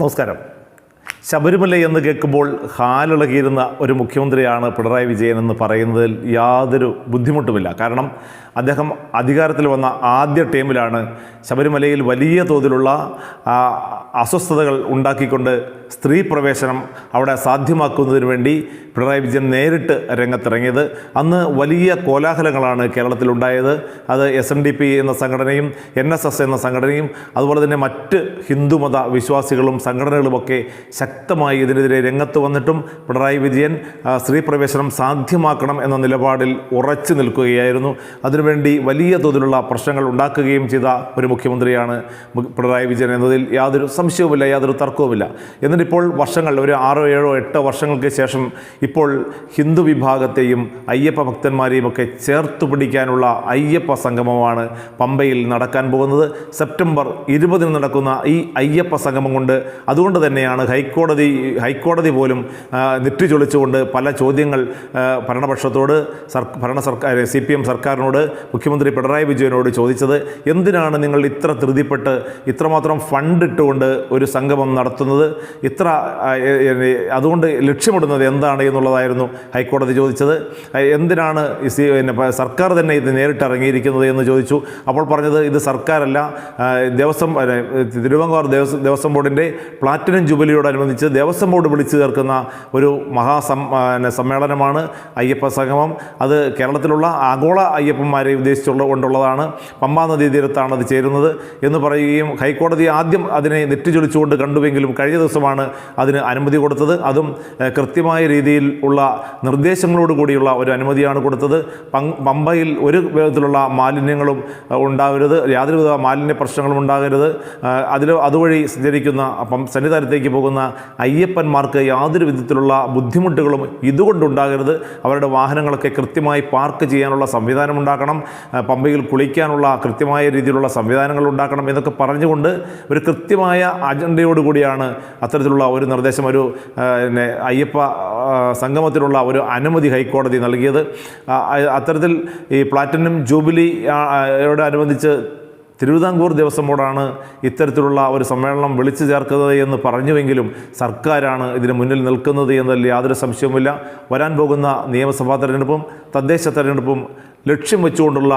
നമസ്കാരം. ശബരിമല എന്ന് കേൾക്കുമ്പോൾ ഹാലിളകിയിരുന്ന ഒരു മുഖ്യമന്ത്രിയാണ് പിണറായി വിജയൻ എന്ന് പറയുന്നതിൽ യാതൊരു ബുദ്ധിമുട്ടുമില്ല. കാരണം അദ്ദേഹം അധികാരത്തിൽ വന്ന ആദ്യ ടീമിലാണ് ശബരിമലയിൽ വലിയ തോതിലുള്ള അസ്വസ്ഥതകൾ ഉണ്ടാക്കിക്കൊണ്ട് സ്ത്രീ പ്രവേശനം അവിടെ സാധ്യമാക്കുന്നതിന് വേണ്ടി പിണറായി വിജയൻ നേരിട്ട് രംഗത്തിറങ്ങിയത്. അന്ന് വലിയ കോലാഹലങ്ങളാണ് കേരളത്തിലുണ്ടായത്. അത് എസ് എൻ ഡി പി എന്ന സംഘടനയും എൻ എസ് എസ് എന്ന സംഘടനയും അതുപോലെ തന്നെ മറ്റ് ഹിന്ദുമത വിശ്വാസികളും സംഘടനകളുമൊക്കെ ശക്തമായി ഇതിനെതിരെ രംഗത്ത് വന്നിട്ടും പിണറായി വിജയൻ സ്ത്രീ പ്രവേശനം സാധ്യമാക്കണം എന്ന നിലപാടിൽ ഉറച്ചു നിൽക്കുകയായിരുന്നു. അതിനുവേണ്ടി വലിയ തോതിലുള്ള പ്രശ്നങ്ങൾ ഉണ്ടാക്കുകയും ചെയ്ത ഒരു മുഖ്യമന്ത്രിയാണ് പിണറായി വിജയൻ എന്നതിൽ യാതൊരു സംശയവുമില്ല യാതൊരു തർക്കവുമില്ല. എന്നിട്ടിപ്പോൾ വർഷങ്ങൾ ഒരു ആറോ ഏഴോ എട്ടോ വർഷങ്ങൾക്ക് ശേഷം ഇപ്പോൾ ഹിന്ദു വിഭാഗത്തെയും അയ്യപ്പ ഭക്തന്മാരെയും ഒക്കെ ചേർത്ത് പിടിക്കാനുള്ള അയ്യപ്പ സംഗമമാണ് പമ്പയിൽ നടക്കാൻ പോകുന്നത്. സെപ്റ്റംബർ ഇരുപതിന് നടക്കുന്ന ഈ അയ്യപ്പ സംഗമം കൊണ്ട് അതുകൊണ്ട് തന്നെയാണ് ഹൈക്കോടതി ഹൈക്കോടതി പോലും നെറ്റിച്ചൊളിച്ചുകൊണ്ട് പല ചോദ്യങ്ങൾ ഭരണപക്ഷത്തോട് ഭരണ സർക്കാർ സി പി എം സർക്കാരിനോട് മുഖ്യമന്ത്രി പിണറായി വിജയനോട് ചോദിച്ചത് എന്തിനാണ് നിങ്ങൾ ഇത്ര ധൃതിപ്പെട്ട് ഇത്രമാത്രം ഫണ്ട് ഇട്ടുകൊണ്ട് ഒരു സംഗമം നടത്തുന്നത്? ഇത്ര അതുകൊണ്ട് ലക്ഷ്യമിടുന്നത് എന്താണ് എന്നുള്ളതായിരുന്നു ഹൈക്കോടതി ചോദിച്ചത്. എന്തിനാണ് സർക്കാർ തന്നെ ഇത് നേരിട്ട് ഇറങ്ങിയിരിക്കുന്നത് എന്ന് ചോദിച്ചു. അപ്പോൾ പറഞ്ഞത് ഇത് സർക്കാരല്ല. ദേവസ്വം തിരുവങ്കാർ ദേവസ്വം ദേവസ്വം ബോർഡിന്റെ പ്ലാറ്റിനം ജൂബിലിയോടനുബന്ധിച്ച് ദേവസ്വം ബോർഡ് വിളിച്ചു ചേർക്കുന്ന ഒരു മഹാസം സമ്മേളനമാണ് അയ്യപ്പ സംഗമം. അത് കേരളത്തിലുള്ള ആഗോള അയ്യപ്പന്മാരെ ഉദ്ദേശിച്ചുള്ള കൊണ്ടുള്ളതാണ്. പമ്പാ നദീ തീരത്താണ് അത് ചേരുന്നത് എന്ന് പറയുകയും ഹൈക്കോടതി ആദ്യം അതിനെ നെറ്റിച്ചൊളിച്ചുകൊണ്ട് കണ്ടുവെങ്കിലും കഴിഞ്ഞ ദിവസമാണ് അതിന് അനുമതി കൊടുത്തത്. അതും കൃത്യമായ രീതിയിൽ ഉള്ള നിർദ്ദേശങ്ങളോട് കൂടിയുള്ള ഒരു അനുമതിയാണ് കൊടുത്തത്. പമ്പയിൽ ഒരു വിധത്തിലുള്ള മാലിന്യങ്ങളും ഉണ്ടാവരുത്. യാതൊരുവിധ മാലിന്യ പ്രശ്നങ്ങളും ഉണ്ടാകരുത്. അതിൽ അതുവഴി സഞ്ചരിക്കുന്ന അപ്പം സന്നിധാനത്തേക്ക് പോകുന്ന അയ്യപ്പന്മാർക്ക് യാതൊരു വിധത്തിലുള്ള ബുദ്ധിമുട്ടുകളും ഇതുകൊണ്ടുണ്ടാകരുത്. അവരുടെ വാഹനങ്ങളൊക്കെ കൃത്യമായി പാർക്ക് ചെയ്യാനുള്ള സംവിധാനം ഉണ്ടാക്കണം. ഏഹ്, പമ്പയിൽ കുളിക്കാനുള്ള കൃത്യമായ രീതിയിലുള്ള സംവിധാനങ്ങൾ ഉണ്ടാക്കണം എന്നൊക്കെ പറഞ്ഞുകൊണ്ട് ഒരു കൃത്യമായ അജണ്ടയോടുകൂടിയാണ് അത്തരത്തിലുള്ള ഒരു നിർദ്ദേശം ഒരു പിന്നെ അയ്യപ്പ സംഗമത്തിലുള്ള ഒരു അനുമതി ഹൈക്കോടതി നൽകിയത്. അത്തരത്തിൽ ഈ പ്ലാറ്റിനം ജൂബിലി ആ, ആ, യോടനുബന്ധിച്ച് തിരുവിതാംകൂർ ദേവസ്വം ബോർഡാണ് ഇത്തരത്തിലുള്ള ഒരു സമ്മേളനം വിളിച്ചു ചേർക്കുന്നത് എന്ന് പറഞ്ഞുവെങ്കിലും സർക്കാരാണ് ഇതിന് മുന്നിൽ നിൽക്കുന്നത് എന്നതിൽ യാതൊരു സംശയവുമില്ല. വരാൻ പോകുന്ന നിയമസഭാ തെരഞ്ഞെടുപ്പും തദ്ദേശ തെരഞ്ഞെടുപ്പും ലക്ഷ്യം വെച്ചുകൊണ്ടുള്ള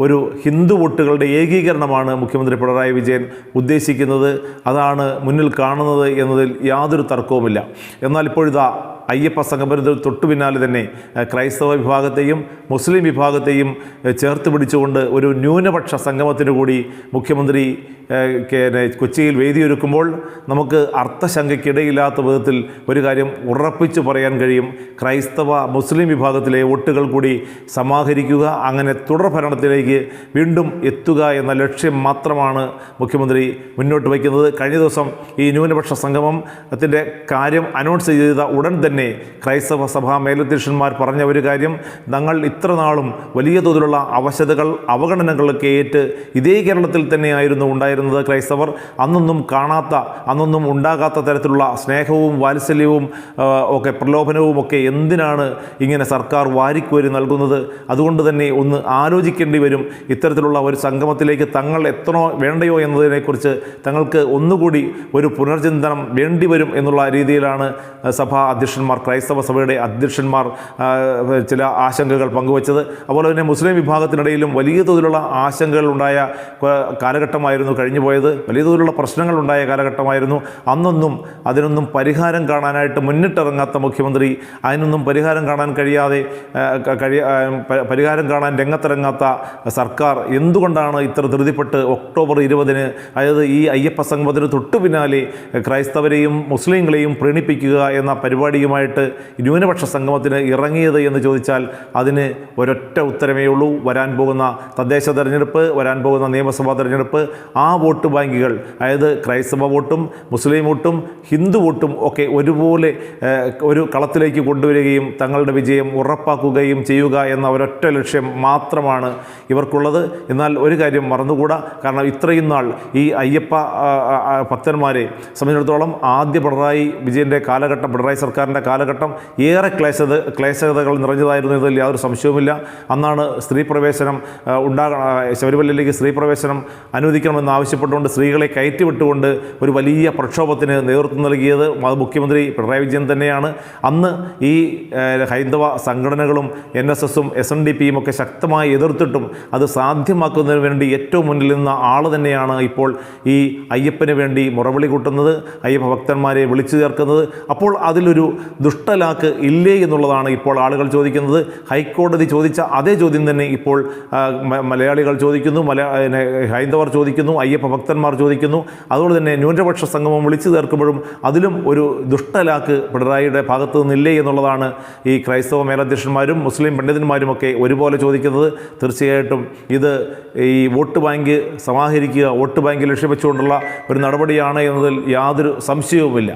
ഒരു ഹിന്ദു വോട്ടുകളുടെ ഏകീകരണമാണ് മുഖ്യമന്ത്രി പിണറായി വിജയൻ ഉദ്ദേശിക്കുന്നത്. അതാണ് മുന്നിൽ കാണുന്നത് എന്നതിൽ യാതൊരു തർക്കവുമില്ല. എന്നാൽ ഇപ്പോഴിതാ അയ്യപ്പ സംഗമനത്തിന് തൊട്ടു പിന്നാലെ തന്നെ ക്രൈസ്തവ വിഭാഗത്തെയും മുസ്ലിം വിഭാഗത്തെയും ചേർത്ത് പിടിച്ചുകൊണ്ട് ഒരു ന്യൂനപക്ഷ സംഗമത്തിന് കൂടി മുഖ്യമന്ത്രി കൊച്ചിയിൽ വേദിയൊരുക്കുമ്പോൾ നമുക്ക് അർത്ഥശങ്കയ്ക്കിടയില്ലാത്ത വിധത്തിൽ ഒരു കാര്യം ഉറപ്പിച്ചു പറയാൻ കഴിയും. ക്രൈസ്തവ മുസ്ലിം വിഭാഗത്തിലെ വോട്ടുകൾ കൂടി സമാഹരിക്കുക അങ്ങനെ തുടർ ഭരണത്തിലേക്ക് വീണ്ടും എത്തുക എന്ന ലക്ഷ്യം മാത്രമാണ് മുഖ്യമന്ത്രി മുന്നോട്ട് വയ്ക്കുന്നത്. കഴിഞ്ഞ ദിവസം ഈ ന്യൂനപക്ഷ സംഗമത്തിന്റെ കാര്യം അനൗൺസ് ചെയ്ത ഉടൻ തന്നെ ക്രൈസ്തവ സഭാ മേലധ്യക്ഷന്മാർ പറഞ്ഞ ഒരു കാര്യം ഞങ്ങൾ ഇത്ര നാളും വലിയ തോതിലുള്ള അവശതകൾ അവഗണനകളൊക്കെ ഏറ്റ് ഇതേ കേരളത്തിൽ തന്നെയായിരുന്നു ഉണ്ടായിരുന്നത് ക്രൈസ്തവർ. അന്നൊന്നും കാണാത്ത അന്നൊന്നും ഉണ്ടാകാത്ത തരത്തിലുള്ള സ്നേഹവും വാത്സല്യവും ഒക്കെ പ്രലോഭനവും ഒക്കെ എന്തിനാണ് ഇങ്ങനെ സർക്കാർ വാരിക്കോരി നൽകുന്നത്? അതുകൊണ്ട് തന്നെ ഒന്ന് ആലോചിക്കേണ്ടി വരും. ഇത്തരത്തിലുള്ള ഒരു സംഗമത്തിലേക്ക് തങ്ങൾ എത്തണോ വേണ്ടയോ എന്നതിനെക്കുറിച്ച് തങ്ങൾക്ക് ഒന്നുകൂടി ഒരു പുനർചിന്തനം വേണ്ടിവരും എന്നുള്ള രീതിയിലാണ് സഭാ അധ്യക്ഷന്മാർ ക്രൈസ്തവ സഭയുടെ അധ്യക്ഷന്മാർ ചില ആശങ്കകൾ പങ്കുവച്ചത്. അതുപോലെ തന്നെ മുസ്ലിം വിഭാഗത്തിനിടയിലും വലിയ തോതിലുള്ള ആശങ്കകൾ ഉണ്ടായ കാലഘട്ടമായിരുന്നു കഴിഞ്ഞു പോയത്. വലിയ തോതിലുള്ള പ്രശ്നങ്ങൾ ഉണ്ടായ കാലഘട്ടമായിരുന്നു. അന്നൊന്നും അതിനൊന്നും പരിഹാരം കാണാനായിട്ട് മുന്നിട്ടിറങ്ങാത്ത മുഖ്യമന്ത്രി അതിനൊന്നും പരിഹാരം കാണാൻ കഴിയാതെ കഴിയ പരിഹാരം കാണാൻ രംഗത്തിറങ്ങാത്ത സർക്കാർ എന്തുകൊണ്ടാണ് ഇത്ര ധൃതിപ്പെട്ട് ഒക്ടോബർ ഇരുപതിന് അതായത് ഈ അയ്യപ്പ സംഗമത്തിന് തൊട്ടു പിന്നാലെ ക്രൈസ്തവരെയും മുസ്ലിങ്ങളെയും പ്രീണിപ്പിക്കുക എന്ന പരിപാടിയുമായിട്ട് ന്യൂനപക്ഷ സംഗമത്തിന് ഇറങ്ങിയത് എന്ന് ചോദിച്ചാൽ അതിന് ഒരൊറ്റ ഉത്തരമേ ഉള്ളൂ. വരാൻ പോകുന്ന തദ്ദേശ തെരഞ്ഞെടുപ്പ് വരാൻ പോകുന്ന നിയമസഭാ തെരഞ്ഞെടുപ്പ് ആ വോട്ട് ബാങ്കുകൾ അതായത് ക്രൈസ്തവ വോട്ടും മുസ്ലിം വോട്ടും ഹിന്ദു വോട്ടും ഒക്കെ ഒരുപോലെ ഒരു കളത്തിലേക്ക് കൊണ്ടുവരികയും തങ്ങളുടെ വിജയം ഉറപ്പാക്കുകയും ചെയ്യുക എന്ന ഒരൊറ്റ ലക്ഷ്യം മാത്രമാണ് ഇവർക്കുള്ളത്. എന്നാൽ ഒരു കാര്യം മറന്നുകൂടാ. കാരണം ഇത്രയും നാൾ ഈ അയ്യപ്പ ഭക്തന്മാരെ സംബന്ധിച്ചിടത്തോളം ആദ്യ പിണറായി വിജയന്റെ കാലഘട്ടം പിണറായി സർക്കാരിന്റെ കാലഘട്ടം ഏറെ ക്ലേശത ക്ലേശതകൾ നിറഞ്ഞതായിരുന്നു ഇതിൽ യാതൊരു സംശയവുമില്ല. അന്നാണ് സ്ത്രീ പ്രവേശനം ഉണ്ടാകണം ഉണ്ടാക ശബരിമലയിലേക്ക് സ്ത്രീ പ്രവേശനം അനുവദിക്കണമെന്ന് ആവശ്യപ്പെട്ടുകൊണ്ട് സ്ത്രീകളെ കയറ്റിവിട്ടുകൊണ്ട് ഒരു വലിയ പ്രക്ഷോഭത്തിന് നേതൃത്വം നൽകിയത് മുഖ്യമന്ത്രി പിണറായി വിജയൻ തന്നെയാണ്. അന്ന് ഈ ഹൈന്ദവ സംഘടനകളും എൻ എസ് എസും എസ് എൻ ഡി പിയും ഒക്കെ ശക്തമായി എതിർത്തിട്ടും അത് സാധ്യമാക്കുന്നതിന് വേണ്ടി ഏറ്റവും മുന്നിൽ നിന്ന ആൾ തന്നെയാണ് ഇപ്പോൾ ഈ അയ്യപ്പന് വേണ്ടി മുറവിളി കൂട്ടുന്നത് അയ്യപ്പ ഭക്തന്മാരെ വിളിച്ചു ചേർക്കുന്നത്. അപ്പോൾ അതിലൊരു ദുഷ്ടലാക്ക് ഇല്ലേ എന്നുള്ളതാണ് ഇപ്പോൾ ആളുകൾ ചോദിക്കുന്നത്. ഹൈക്കോടതി ചോദിച്ച അതേ ചോദ്യം തന്നെ ഇപ്പോൾ മലയാളികൾ ചോദിക്കുന്നു മല ഹൈന്ദവർ ചോദിക്കുന്നു അയ്യപ്പ ഭക്തന്മാർ ചോദിക്കുന്നു. അതുകൊണ്ട് തന്നെ ന്യൂനപക്ഷ സംഗമം വിളിച്ചു ചേർക്കുമ്പോഴും അതിലും ഒരു ദുഷ്ടലാക്ക് പിണറായിയുടെ ഭാഗത്തു നിന്നില്ലേ എന്നുള്ളതാണ് ഈ ക്രൈസ്തവ മേലധ്യക്ഷന്മാരും മുസ്ലിം പണ്ഡിതന്മാരുമൊക്കെ ഒരുപോലെ ചോദിക്കുന്നത്. തീർച്ചയായിട്ടും ഇത് ഈ വോട്ട് ബാങ്ക് സമാഹരിക്കുക വോട്ട് ബാങ്ക് ലക്ഷ്യം വെച്ചുകൊണ്ടുള്ള ഒരു നടപടിയാണ് എന്നതിൽ യാതൊരു സംശയവുമില്ല.